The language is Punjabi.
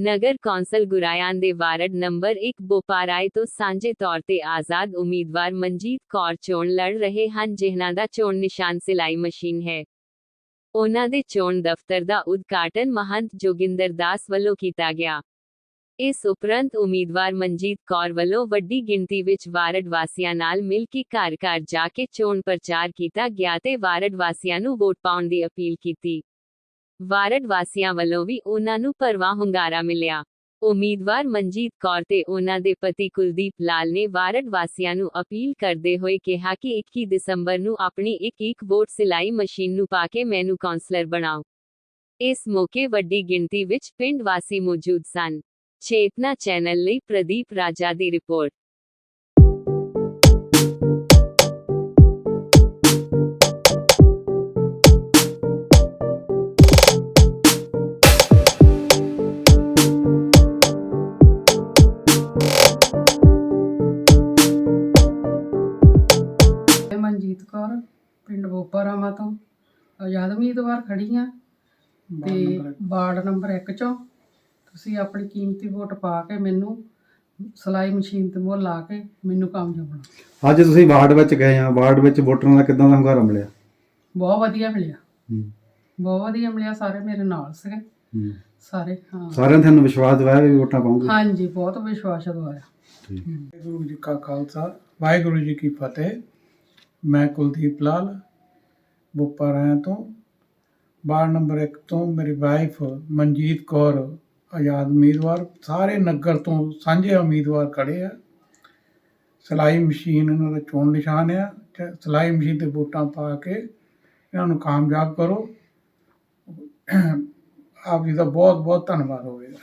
ਨਗਰ ਕੌਂਸਲ ਗੁਰਾਇਆਂ ਦੇ ਵਾਰਡ ਨੰਬਰ 1 ਬੋਪਾਰਾਏ ਤੋਂ ਸਾਂਝੇ ਤੌਰ ਤੇ ਆਜ਼ਾਦ ਉਮੀਦਵਾਰ ਮਨਜੀਤ ਕੌਰ ਚੋਣ ਲੜ ਰਹੇ ਹਨ, ਜਿਨ੍ਹਾਂ ਦਾ ਚੋਣ ਨਿਸ਼ਾਨ ਸਿਲਾਈ ਮਸ਼ੀਨ ਹੈ। ਉਹਨਾਂ ਦੇ ਚੋਣ ਦਫ਼ਤਰ ਦਾ ਉਦਘਾਟਨ ਮਹੰਤ ਜੋਗਿੰਦਰ ਦਾਸ ਵੱਲੋਂ ਕੀਤਾ ਗਿਆ। ਇਸ ਉਪਰੰਤ ਉਮੀਦਵਾਰ ਮਨਜੀਤ ਕੌਰ ਵੱਲੋਂ ਵੱਡੀ ਗਿਣਤੀ ਵਿੱਚ ਵਾਰਡ ਵਾਸੀਆਂ ਨਾਲ ਮਿਲ ਕੇ ਘਰ ਘਰ ਜਾ ਕੇ ਚੋਣ ਪ੍ਰਚਾਰ ਕੀਤਾ ਗਿਆ ਤੇ ਵਾਰਡ ਵਾਸੀਆਂ ਨੂੰ ਵੋਟ ਪਾਉਣ ਦੀ ਅਪੀਲ ਕੀਤੀ। ਵਾਰਡ ਵਾਸੀਆਂ ਵੱਲੋਂ ਵੀ ਉਹਨਾਂ ਨੂੰ ਭਰਵਾਂ ਹੁੰਗਾਰਾ ਮਿਲਿਆ। ਉਮੀਦਵਾਰ ਮਨਜੀਤ ਕੌਰ ਤੇ ਉਹਨਾਂ ਦੇ ਪਤੀ ਕੁਲਦੀਪ ਲਾਲ ਨੇ ਵਾਰਡ ਵਾਸੀਆਂ ਨੂੰ ਅਪੀਲ ਕਰਦੇ ਹੋਏ ਕਿਹਾ ਕਿ 21 ਦਸੰਬਰ ਨੂੰ ਆਪਣੀ ਇੱਕ ਇੱਕ ਵੋਟ ਸਿਲਾਈ ਮਸ਼ੀਨ ਨੂੰ ਪਾ ਕੇ ਮੈਨੂੰ ਕਾਉਂਸਲਰ ਬਣਾਓ। ਇਸ ਮੌਕੇ ਵੱਡੀ ਗਿਣਤੀ ਵਿੱਚ ਪਿੰਡ ਵਾਸੀ ਮੌਜੂਦ ਸਨ। ਚੇਤਨਾ ਚੈਨਲ ਲਈ ਪ੍ਰਦੀਪ ਰਾਜਾ ਦੀ ਰਿਪੋਰਟ। ਪਿੰਡ ਬੋਪਾਰਾਮਾ ਤੋਂ ਆਜ਼ਾਦ ਉਮੀਦਵਾਰ ਖੜੀ ਆ ਤੇ ਵਾਰਡ ਨੰਬਰ 1 ਚੋਂ ਤੁਸੀਂ ਆਪਣੀ ਕੀਮਤੀ ਵੋਟ ਪਾ ਕੇ ਮੈਨੂੰ ਸਿਲਾਈ ਮਸ਼ੀਨ ਤੇ ਮੋਹਰ ਲਾ ਕੇ ਮੈਨੂੰ ਕਾਮਯਾਬ ਬਣਾਓ ਅੱਜ ਤੁਸੀਂ ਵਾਰਡ ਵਿੱਚ ਗਏ ਆ ਵਾਰਡ ਵਿੱਚ ਵੋਟਰਾਂ ਦਾ ਕਿਦਾਂ ਦਾ ਹੰਗਾਰਾ ਮਿਲਿਆ? ਬਹੁਤ ਵਧੀਆ ਮਿਲਿਆ। ਹੂੰ। ਬਹੁਤ ਵਧੀਆ ਮਿਲਿਆ ਸਾਰੇ ਮੇਰੇ ਨਾਲ ਸੀਗੇ। ਹੂੰ। ਸਾਰੇ ਹਾਂ। ਸਾਰਿਆਂ ਨੇ ਤੁਹਾਨੂੰ ਵਿਸ਼ਵਾਸ ਦਿਵਾਇਆ ਵੀ ਵੋਟਾਂ ਪਾਉਂਗੇ? ਹਾਂਜੀ ਬਹੁਤ ਵਿਸ਼ਵਾਸ ਦਵਾਇਆ। ਵਾਹਿਗੁਰੂ ਜੀ ਕਾ ਖਾਲਸਾ ਵਾਹਿਗੁਰੂ ਜੀ ਕੀ ਫਤਿਹ। ਮੈਂ ਕੁਲਦੀਪ ਲਾਲ ਬੁੱਪਾ ਰਾਇਆ ਤੋਂ। ਵਾਰਡ ਨੰਬਰ 1 ਤੋਂ ਮੇਰੀ ਵਾਈਫ ਮਨਜੀਤ ਕੌਰ ਆਜ਼ਾਦ ਉਮੀਦਵਾਰ। ਸਾਰੇ ਨਗਰ ਤੋਂ ਸਾਂਝੇ ਉਮੀਦਵਾਰ ਖੜੇ ਆ। ਸਿਲਾਈ ਮਸ਼ੀਨ ਇਹਨਾਂ ਦਾ ਚੋਣ ਨਿਸ਼ਾਨ ਆ। ਤੇ ਸਿਲਾਈ ਮਸ਼ੀਨ ਤੇ ਵੋਟਾਂ ਪਾ ਕੇ ਇਹਨਾਂ ਨੂੰ ਕਾਮਯਾਬ ਕਰੋ। ਆਪ ਜੀ ਦਾ ਬਹੁਤ ਬਹੁਤ ਧੰਨਵਾਦ ਹੋਵੇਗਾ